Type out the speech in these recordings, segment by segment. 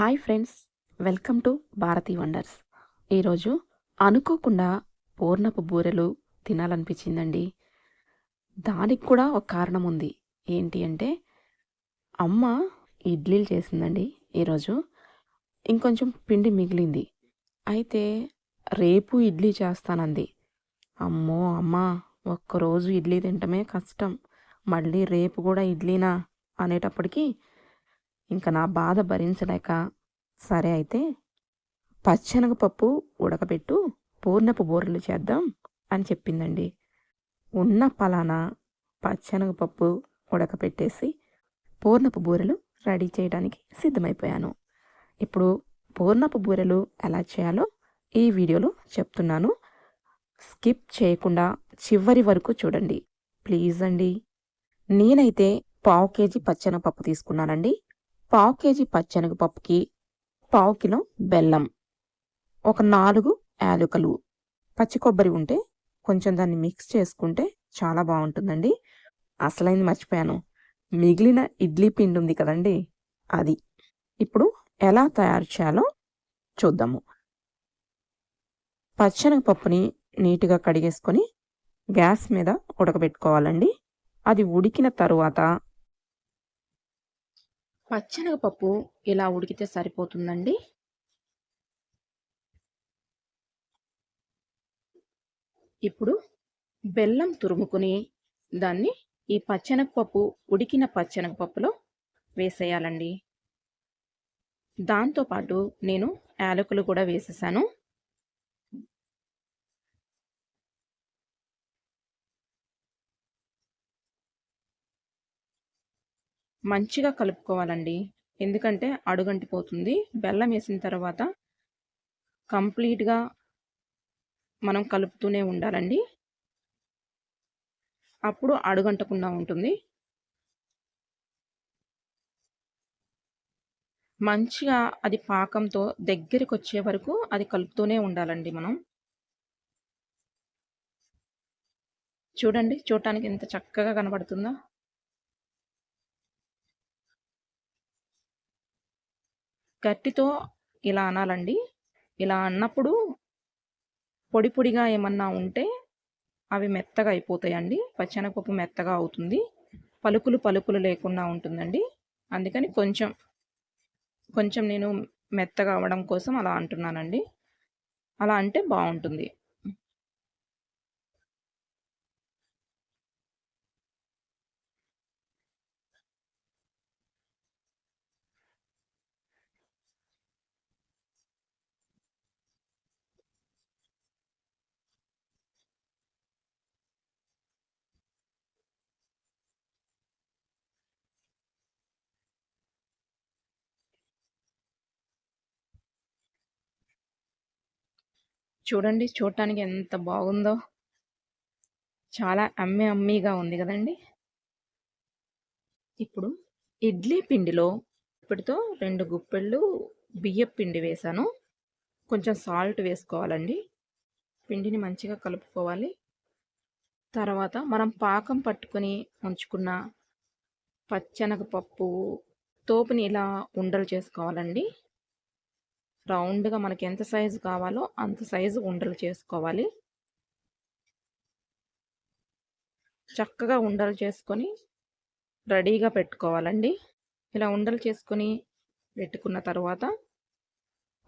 Hi friends welcome to Bharathi wonders. ఈరోజు అనుకోకుండా పూర్ణపు బూరెలు తినాలనిపించిందండి. దానికి కూడా ఒక కారణం ఉంది. ఏంటి అంటే అమ్మ ఇడ్లీలు చేసిందండి ఈరోజు. ఇంకొంచెం పిండి మిగిలింది. అయితే రేపు ఇడ్లీ చేస్తానంది. అమ్మో అమ్మ ఒక్కరోజు ఇడ్లీ తింటమే కష్టం. మళ్ళీ రేపు కూడా ఇడ్లీనా అనేటప్పటికీ ఇంకా నా బాధ భరించలేక సరే అయితే పచ్చనగపప్పు ఉడకబెట్టు పూర్ణపు బూరెలు చేద్దాం అని చెప్పిందండి. ఉన్న పలానా పచ్చనగపప్పు ఉడకపెట్టేసి పూర్ణపు బూరెలు రెడీ చేయడానికి సిద్ధమైపోయాను. ఇప్పుడు పూర్ణపు బూరెలు ఎలా చేయాలో ఈ వీడియోలో చెప్తున్నాను. స్కిప్ చేయకుండా చివరి వరకు చూడండి. ప్లీజ్ అండి. నేనైతే పావు కేజీ పచ్చనపప్పు తీసుకున్నానండి. పావు కేజీ పచ్చెనగపప్పుకి పావు కిలో బెల్లం ఒక నాలుగు యాలకులు. పచ్చి కొబ్బరి ఉంటే కొంచెం దాన్ని మిక్స్ చేసుకుంటే చాలా బాగుంటుందండి. అసలైంది మర్చిపోయాను. మిగిలిన ఇడ్లీ పిండి ఉంది కదండి అది. ఇప్పుడు ఎలా తయారు చేయాలో చూద్దాము. పచ్చెనగపప్పుని నీట్గా కడిగేసుకొని గ్యాస్ మీద ఉడకబెట్టుకోవాలండి. అది ఉడికిన తరువాత పచ్చనగపప్పు ఇలా ఉడికితే సరిపోతుందండి. ఇప్పుడు బెల్లం తురుముకుని దాన్ని ఈ పచ్చనగపప్పు ఉడికిన పచ్చనగపప్పులో వేసేయాలండి. దాంతోపాటు నేను యాలకులు కూడా వేసేసాను. మంచిగా కలుపుకోవాలండి. ఎందుకంటే అడుగంటిపోతుంది. బెల్లం వేసిన తర్వాత కంప్లీట్గా మనం కలుపుతూనే ఉండాలండి. అప్పుడు అడుగంటకుండా ఉంటుంది. మంచిగా అది పాకంతో దగ్గరికి వచ్చే వరకు అది కలుపుతూనే ఉండాలండి మనం. చూడండి చూడటానికి ఎంత చక్కగా కనబడుతుందో. గట్టితో ఇలా అనాలండి. ఇలా అన్నప్పుడు పొడి పొడిగా ఏమన్నా ఉంటే అవి మెత్తగా అయిపోతాయండి. పచ్చెనగపప్పు మెత్తగా అవుతుంది. పలుకులు పలుకులు లేకుండా ఉంటుందండి. అందుకని కొంచెం కొంచెం నేను మెత్తగా అవ్వడం కోసం అలా అంటున్నానండి. అలా అంటే బాగుంటుంది. చూడండి చూడటానికి ఎంత బాగుందో. చాలా అమ్మి అమ్మీగా ఉంది కదండి. ఇప్పుడు ఇడ్లీ పిండిలో ఇప్పటితో రెండు గుప్పెళ్ళు బియ్యం పిండి వేసాను కొంచెం సాల్ట్ వేసుకోవాలండి. పిండిని మంచిగా కలుపుకోవాలి. తర్వాత మనం పాకం పట్టుకొని ఉంచుకున్న పచ్చెనగపప్పు తోపుని ఇలా ఉండలు చేసుకోవాలండి. రౌండ్గా మనకి ఎంత సైజు కావాలో అంత సైజు ఉండలు చేసుకోవాలి. చక్కగా ఉండలు చేసుకొని రెడీగా పెట్టుకోవాలండి. ఇలా ఉండలు చేసుకొని పెట్టుకున్న తర్వాత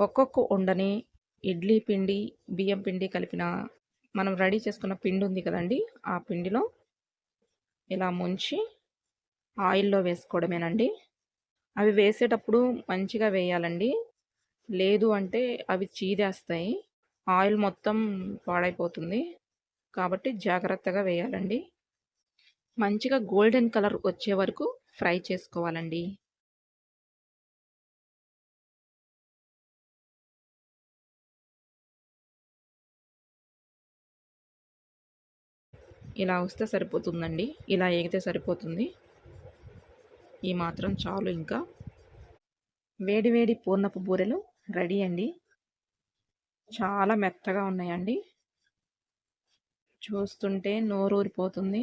ఒక్కొక్క ఉండని ఇడ్లీ పిండి బియ్యం పిండి కలిపిన మనం రెడీ చేసుకున్న పిండి ఉంది కదండి ఆ పిండిలో ఇలా ముంచి ఆయిల్లో వేసుకోవడమేనండి. అవి వేసేటప్పుడు మంచిగా వేయాలండి. లేదు అంటే అవి చీదేస్తాయి. ఆయిల్ మొత్తం పాడైపోతుంది. కాబట్టి జాగ్రత్తగా వేయాలండి. మంచిగా గోల్డెన్ కలర్ వచ్చే వరకు ఫ్రై చేసుకోవాలండి. ఇలా వస్తే సరిపోతుందండి. ఇలా ఎగితే సరిపోతుంది. ఈ మాత్రం చాలు ఇంకా. వేడివేడి పూర్ణపు బూరెలు రెడీ అండి. చాలా మెత్తగా ఉన్నాయండి. చూస్తుంటే నోరూరిపోతుంది.